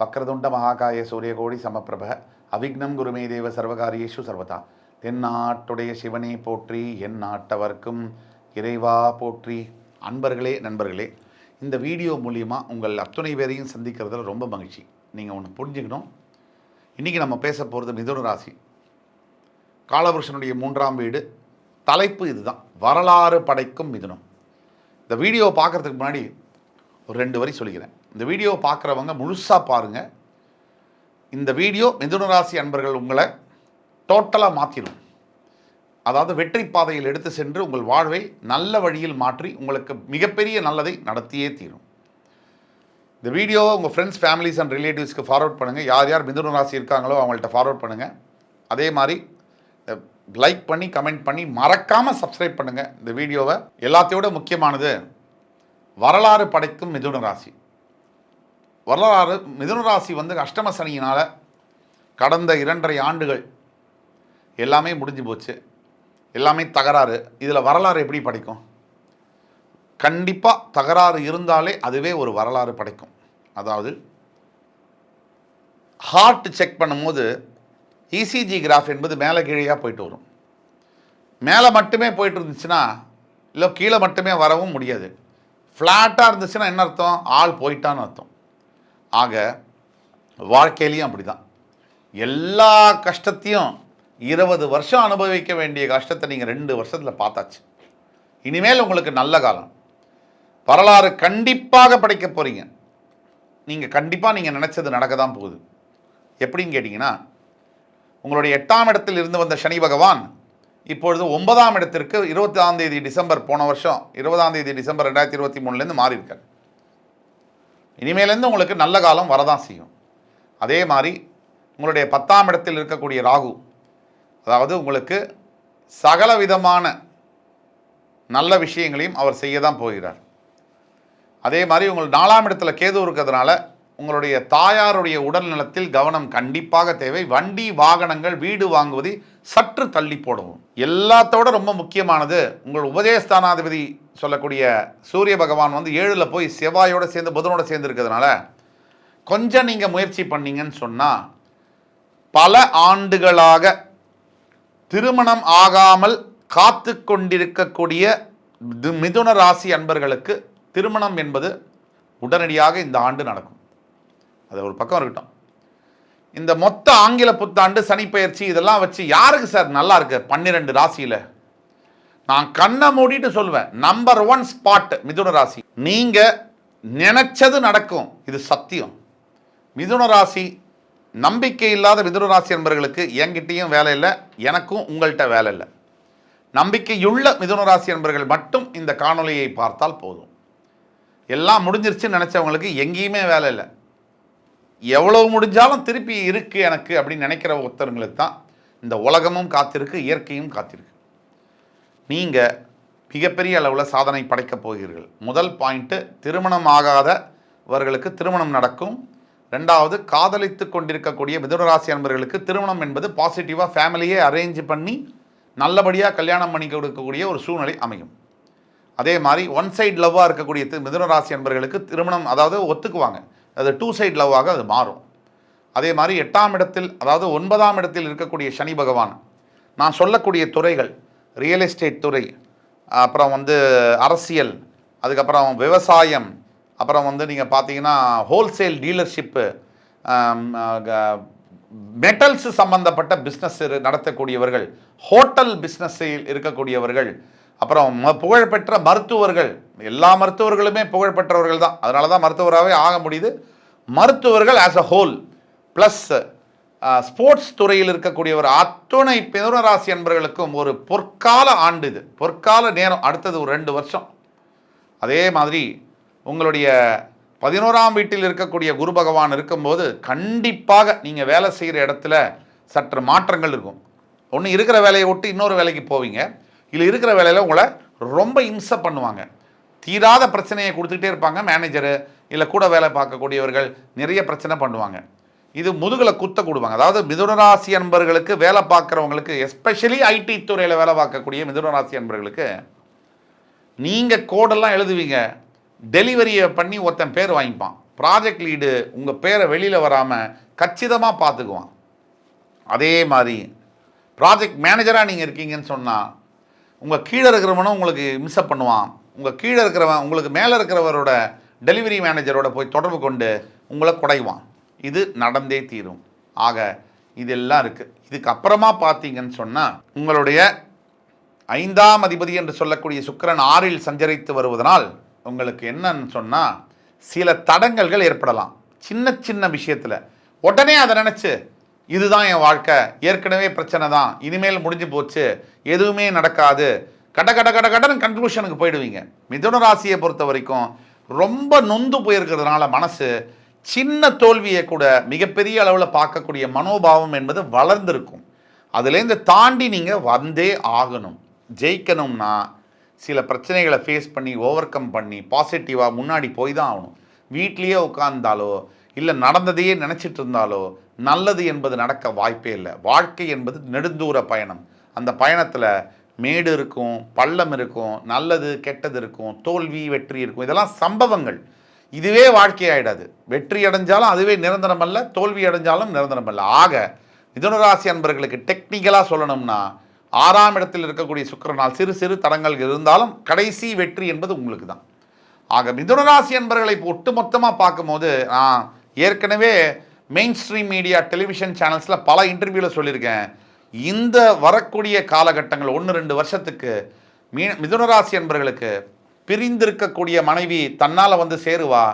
வக்ரதுண்ட மகாகாய சூரியகோடி சமப்பிரப அவிக்னம் குருமே தேவ சர்வகாரியேஷு சர்வதா. தென்னாட்டுடைய சிவனே போற்றி என் நாட்டவர்க்கும் இறைவா போற்றி. அன்பர்களே நண்பர்களே இந்த வீடியோ மூலிமா உங்கள் அத்துணை பேரையும் சந்திக்கிறதுல ரொம்ப மகிழ்ச்சி. நீங்கள் ஒன்று புரிஞ்சுக்கணும். இன்றைக்கி நம்ம பேச போகிறது மிதுன ராசி. காலபுருஷனுடைய மூன்றாம் வீடு தலைப்பு இதுதான். வரலாறு படைக்கும் மிதுனம். இந்த வீடியோவை பார்க்குறதுக்கு முன்னாடி ஒரு ரெண்டு வரி சொல்லிக்கிறேன். இந்த வீடியோவை பார்க்குறவங்க முழுசாக பாருங்கள் இந்த வீடியோ மிதுன ராசி அன்பர்கள் உங்களை டோட்டலாக மாற்றிடும் அதாவது வெற்றி பாதையில் எடுத்து சென்று உங்கள் வாழ்வை நல்ல வழியில் மாற்றி உங்களுக்கு மிகப்பெரிய நல்லதை நடத்தியே தீரும். இந்த வீடியோவை உங்கள் ஃப்ரெண்ட்ஸ் ஃபேமிலிஸ் அண்ட் ரிலேட்டிவ்ஸ்க்கு ஃபார்வர்ட் பண்ணுங்கள் யார் யார் மிதுன ராசி இருக்காங்களோ அவங்கள்ட்ட ஃபார்வர்ட் பண்ணுங்கள் அதே மாதிரி லைக் பண்ணி கமெண்ட் பண்ணி மறக்காமல் சப்ஸ்கிரைப் பண்ணுங்கள் இந்த வீடியோவை எல்லாத்தையோட முக்கியமானது வரலாறு படைக்கும் மிதுன ராசி. வரலாறு மிதுன ராசி வந்து அஷ்டம சனியினால் கடந்த இரண்டரை ஆண்டுகள் எல்லாமே முடிஞ்சு போச்சு. எல்லாமே தகராறு. இதில் வரலாறு எப்படி படைக்கும்? கண்டிப்பாக தகராறு இருந்தாலே அதுவே ஒரு வரலாறு படைக்கும். அதாவது ஹார்ட் செக் பண்ணும்போது இசிஜி கிராஃப் என்பது மேலே கீழேயாக போயிட்டு வரும். மேலே மட்டுமே போயிட்டு இருந்துச்சுன்னா இல்லை கீழே மட்டுமே வரவும் முடியாது. ஃப்ளாட்டாக இருந்துச்சுன்னா என்ன அர்த்தம்? ஆள் போயிட்டான்னு அர்த்தம். ஆக வாழ்க்கையிலையும் அப்படி தான் எல்லா கஷ்டத்தையும் இருபது வருஷம் அனுபவிக்க வேண்டிய கஷ்டத்தை நீங்கள் ரெண்டு வருஷத்தில் பார்த்தாச்சு. இனிமேல் உங்களுக்கு நல்ல காலம். வரலாறு கண்டிப்பாக படைக்க போகிறீங்க நீங்கள் கண்டிப்பாக நீங்கள் நினச்சது நடக்க தான் போகுது. எப்படின்னு கேட்டிங்கன்னா உங்களுடைய எட்டாம் இடத்தில் இருந்து வந்த சனி பகவான் இப்பொழுது ஒன்பதாம் இடத்திற்கு இருபத்தாம் தேதி டிசம்பர் போன வருஷம் இருபதாம் தேதி டிசம்பர் ரெண்டாயிரத்தி இருபத்தி மூணுலேருந்து மாறி இனிமேலேருந்து உங்களுக்கு நல்ல காலம் வரதான் செய்யும். அதே மாதிரி உங்களுடைய பத்தாம் இடத்தில் இருக்கக்கூடிய ராகு அதாவது உங்களுக்கு சகல விதமான நல்ல விஷயங்களையும் அவர் செய்ய தான் போகிறார். அதே மாதிரி உங்கள் நாலாம் இடத்துல கேது இருக்கிறதுனால உங்களுடைய தாயாருடைய உடல் நலத்தில் கவனம் கண்டிப்பாக தேவை. வண்டி வாகனங்கள் வீடு வாங்குவதை சற்று தள்ளி போடவும். எல்லாத்தோட ரொம்ப முக்கியமானது உங்கள் உபதேஸ்தானாதிபதி சொல்லக்கூடிய சூரிய பகவான் வந்து ஏழில் போய் செவ்வாயோட சேர்ந்து புதனோடு சேர்ந்து இருக்கிறதுனால கொஞ்சம் நீங்கள் முயற்சி பண்ணீங்கன்னு சொன்னால் பல ஆண்டுகளாக திருமணம் ஆகாமல் காத்து கொண்டிருக்கக்கூடிய மிதுன ராசி அன்பர்களுக்கு திருமணம் என்பது உடனடியாக இந்த ஆண்டு நடக்கும். அது ஒரு பக்கம் இருக்கட்டும். இந்த மொத்த ஆங்கில புத்தாண்டு சனிப்பெயர்ச்சி இதெல்லாம் வச்சு யாருக்கு சார் நல்லா இருக்கு? பன்னிரெண்டு ராசியில். நான் கண்ணை மூடிட்டு சொல்லுவேன். நம்பர் ஒன் ஸ்பாட் மிதுன ராசி. நீங்க நினைச்சது நடக்கும். இது சத்தியம். மிதுன ராசி நம்பிக்கை இல்லாத மிதுன ராசி என்பவர்களுக்கு என்கிட்டேயும் வேலை இல்லை எனக்கும் உங்கள்கிட்ட வேலை இல்லை. நம்பிக்கையுள்ள மிதுன ராசி என்பவர்கள் மட்டும் இந்த காணொலியை பார்த்தால் போதும். எல்லாம் முடிஞ்சிருச்சுன்னு நினச்சவங்களுக்கு எங்கேயுமே வேலை இல்லை. எவ்வளவு முடிஞ்சாலும் திருப்பி இருக்கு எனக்கு அப்படின்னு நினைக்கிற ஒருத்தருங்களுக்கு தான் இந்த உலகமும் காத்திருக்கு இயற்கையும் காத்திருக்கு. நீங்கள் மிகப்பெரிய அளவில் சாதனை படைக்கப் போகிறீர்கள். முதல் பாயிண்ட்டு திருமணம் ஆகாதவர்களுக்கு திருமணம் நடக்கும். ரெண்டாவது காதலித்து கொண்டிருக்கக்கூடிய மிதுனராசி அன்பர்களுக்கு திருமணம் என்பது பாசிட்டிவாக ஃபேமிலியே அரேஞ்ச் பண்ணி நல்லபடியாக கல்யாணம் பண்ணி கொடுக்கக்கூடிய ஒரு சூழ்நிலை அமையும். அதே மாதிரி ஒன் சைடு லவ்வாக இருக்கக்கூடிய மிதுனராசி ராசி அன்பர்களுக்கு திருமணம் அதாவது ஒத்துக்குவாங்க. அது டூ சைட் லவ்வாக அது மாறும். அதே மாதிரி எட்டாம் இடத்தில் அதாவது ஒன்பதாம் இடத்தில் இருக்கக்கூடிய சனி பகவான் நான் சொல்லக்கூடிய துறைகள் ரியல் எஸ்டேட் துறை அப்புறம் வந்து அரசியல் அதுக்கப்புறம் விவசாயம் அப்புறம் வந்து நீங்கள் பார்த்தீங்கன்னா ஹோல்சேல் டீலர்ஷிப்பு மெட்டல்ஸ் சம்பந்தப்பட்ட பிஸ்னஸ் நடத்தக்கூடியவர்கள் ஹோட்டல் பிஸ்னஸில் இருக்கக்கூடியவர்கள் அப்புறம் ம- புகழ்பெற்ற மருத்துவர்கள். எல்லா மருத்துவர்களுமே புகழ்பெற்றவர்கள் தான். அதனால தான் மருத்துவராகவே ஆக முடியுது. மருத்துவர்கள் as a whole plus sports துறையில் இருக்கக்கூடியவர் அத்துணை பிதுனராசி அன்பர்களுக்கும் ஒரு பொற்கால ஆண்டு இது. பொற்கால நேரம் அடுத்தது ஒரு ரெண்டு வருஷம். அதே மாதிரி உங்களுடைய பதினோராம் வீட்டில் இருக்கக்கூடிய குரு பகவான் இருக்கும்போது கண்டிப்பாக நீங்கள் வேலை செய்கிற இடத்துல சற்று மாற்றங்கள் இருக்கும். ஒன்று இருக்கிற வேலையை விட்டு இன்னொரு வேலைக்கு போவீங்க. இல்லை இருக்கிற வேலையில் உங்களை ரொம்ப இம்சை பண்ணுவாங்க. தீராத பிரச்சனையை கொடுத்துக்கிட்டே இருப்பாங்க மேனேஜரு இல்லை கூட வேலை பார்க்கக்கூடியவர்கள் நிறைய பிரச்சனை பண்ணுவாங்க. இது முதுகில் குத்த கொடுவாங்க அதாவது மிதுனராசி அன்பர்களுக்கு வேலை பார்க்குறவங்களுக்கு எஸ்பெஷலி ஐடி துறையில் வேலை பார்க்கக்கூடிய மிதுனராசி அன்பர்களுக்கு நீங்கள் கோடெல்லாம் எழுதுவீங்க. டெலிவரியை பண்ணி ஒருத்தன் பேர் வாங்கிப்பான். ப்ராஜெக்ட் லீடு உங்கள் பேரை வெளியில் வராமல் கச்சிதமாக பார்த்துக்குவான். அதே மாதிரி ப்ராஜெக்ட் மேனேஜராக நீங்கள் இருக்கீங்கன்னு சொன்னால் உங்கள் கீழே இருக்கிறவனும் உங்களுக்கு மிஸ்அப் பண்ணுவான். உங்கள் கீழே இருக்கிறவன் உங்களுக்கு மேலே இருக்கிறவரோட டெலிவரி மேனேஜரோட போய் தொடர்பு கொண்டு உங்களை குடைவான். இது நடந்தே தீரும். ஆக இதெல்லாம் இருக்குது இதுக்கு அப்புறமா பார்த்தீங்கன்னு சொன்னால் உங்களுடைய ஐந்தாம் அதிபதி என்று சொல்லக்கூடிய சுக்கிரன் ஆறில் சஞ்சரித்து வருவதனால் உங்களுக்கு என்னன்னு சொன்னால் சில தடங்கல்கள் ஏற்படலாம். சின்ன சின்ன விஷயத்தில். உடனே அதை நினச்சி இதுதான் என் வாழ்க்கை. ஏற்கனவே பிரச்சனை தான். இனிமேல் முடிஞ்சு போச்சு. எதுவுமே நடக்காது. கட கட கட கடன்னு கன்க்ளூஷனுக்கு போயிடுவீங்க. மிதுன ராசியை பொறுத்த வரைக்கும் ரொம்ப நொந்து போயிருக்கிறதுனால மனசு சின்ன தோல்வியை கூட மிகப்பெரிய அளவில் பார்க்கக்கூடிய மனோபாவம் என்பது வளர்ந்துருக்கும். அதுலேருந்து தாண்டி நீங்கள் வந்தே ஆகணும். ஜெயிக்கணும்னா சில பிரச்சனைகளை ஃபேஸ் பண்ணி ஓவர் கம் பண்ணி பாசிட்டிவாக முன்னாடி போய் தான் ஆகணும். வீட்லேயே உட்காந்தாலோ இல்லை நடந்ததையே நினச்சிட்டு இருந்தாலோ நல்லது என்பது நடக்க வாய்ப்பே இல்லை. வாழ்க்கை என்பது நெடுந்தூர பயணம். அந்த பயணத்தில் மேடு இருக்கும் பள்ளம் இருக்கும் நல்லது கெட்டது இருக்கும் தோல்வி வெற்றி இருக்கும். இதெல்லாம் சம்பவங்கள். இதுவே வாழ்க்கையாயிடாது வெற்றி அடைஞ்சாலும் அதுவே நிரந்தரம் அல்ல தோல்வி அடைஞ்சாலும் நிரந்தரம் அல்ல. ஆக மிதுனராசி அன்பர்களுக்கு டெக்னிக்கலாக சொல்லணும்னா ஆறாம் இடத்தில் இருக்கக்கூடிய சுக்கரனால் சிறு சிறு தடங்கள் இருந்தாலும் கடைசி வெற்றி என்பது உங்களுக்கு தான். ஆக மிதுனராசி அன்பர்களை ஒட்டுமொத்தமாக பார்க்கும்போது நான் ஏற்கனவே மெயின் ஸ்ட்ரீம் மீடியா டெலிவிஷன் சேனல்ஸில் பல இன்டர்வியூவில் சொல்லியிருக்கேன். இந்த வரக்கூடிய காலகட்டங்கள் ஒன்று ரெண்டு வருஷத்துக்கு மீ மிதுனராசி என்பர்களுக்கு பிரிந்திருக்கக்கூடிய மனைவி தன்னால் வந்து சேருவா.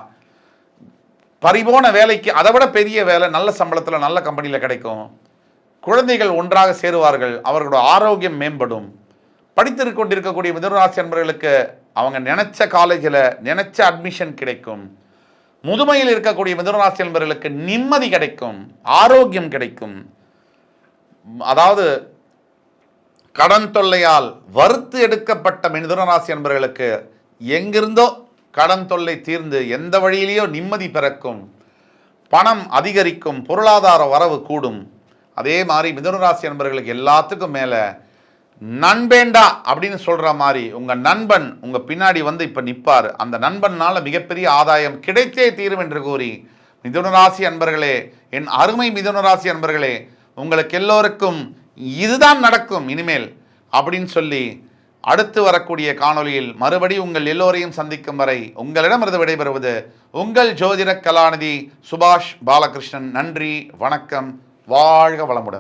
பறிபோன வேலைக்கு அதை விட பெரிய வேலை நல்ல சம்பளத்தில் நல்ல கம்பெனியில் கிடைக்கும். குழந்தைகள் ஒன்றாக சேருவார்கள் அவர்களோட ஆரோக்கியம் மேம்படும். படித்து கொண்டிருக்கக்கூடிய மிதுனராசி அன்பர்களுக்கு அவங்க நினைச்ச காலேஜில் நினைச்ச அட்மிஷன் கிடைக்கும். முதுமையில் இருக்கக்கூடிய மிதுனராசி என்பவர்களுக்கு நிம்மதி கிடைக்கும் ஆரோக்கியம் கிடைக்கும். அதாவது கடன் தொல்லையால் வறுத்து எடுக்கப்பட்ட மிதுனராசி என்பவர்களுக்கு எங்கிருந்தோ கடன் தொல்லை தீர்ந்து எந்த வழியிலேயோ நிம்மதி பிறக்கும் பணம் அதிகரிக்கும் பொருளாதார வரவு கூடும். அதே மாதிரி மிதுனராசி என்பவர்களுக்கு எல்லாத்துக்கும் மேலே நண்பேண்டா அப்படின்னு சொல்கிற மாதிரி உங்கள் நண்பன் உங்கள் பின்னாடி வந்து இப்போ நிற்பார் அந்த நண்பனால் மிகப்பெரிய ஆதாயம் கிடைத்தே தீரும் என்று கூறி மிதுனராசி அன்பர்களே என் அருமை மிதுனராசி அன்பர்களே உங்களுக்கு எல்லோருக்கும் இதுதான் நடக்கும் இனிமேல் அப்படின்னு சொல்லி அடுத்து வரக்கூடிய காணொளியில் மறுபடி உங்கள் எல்லோரையும் சந்திக்கும் வரை உங்களிடமிருந்து விடைபெறுவது உங்கள் ஜோதிட கலாநிதி சுபாஷ் பாலகிருஷ்ணன். நன்றி வணக்கம் வாழ்க வளமுடன்.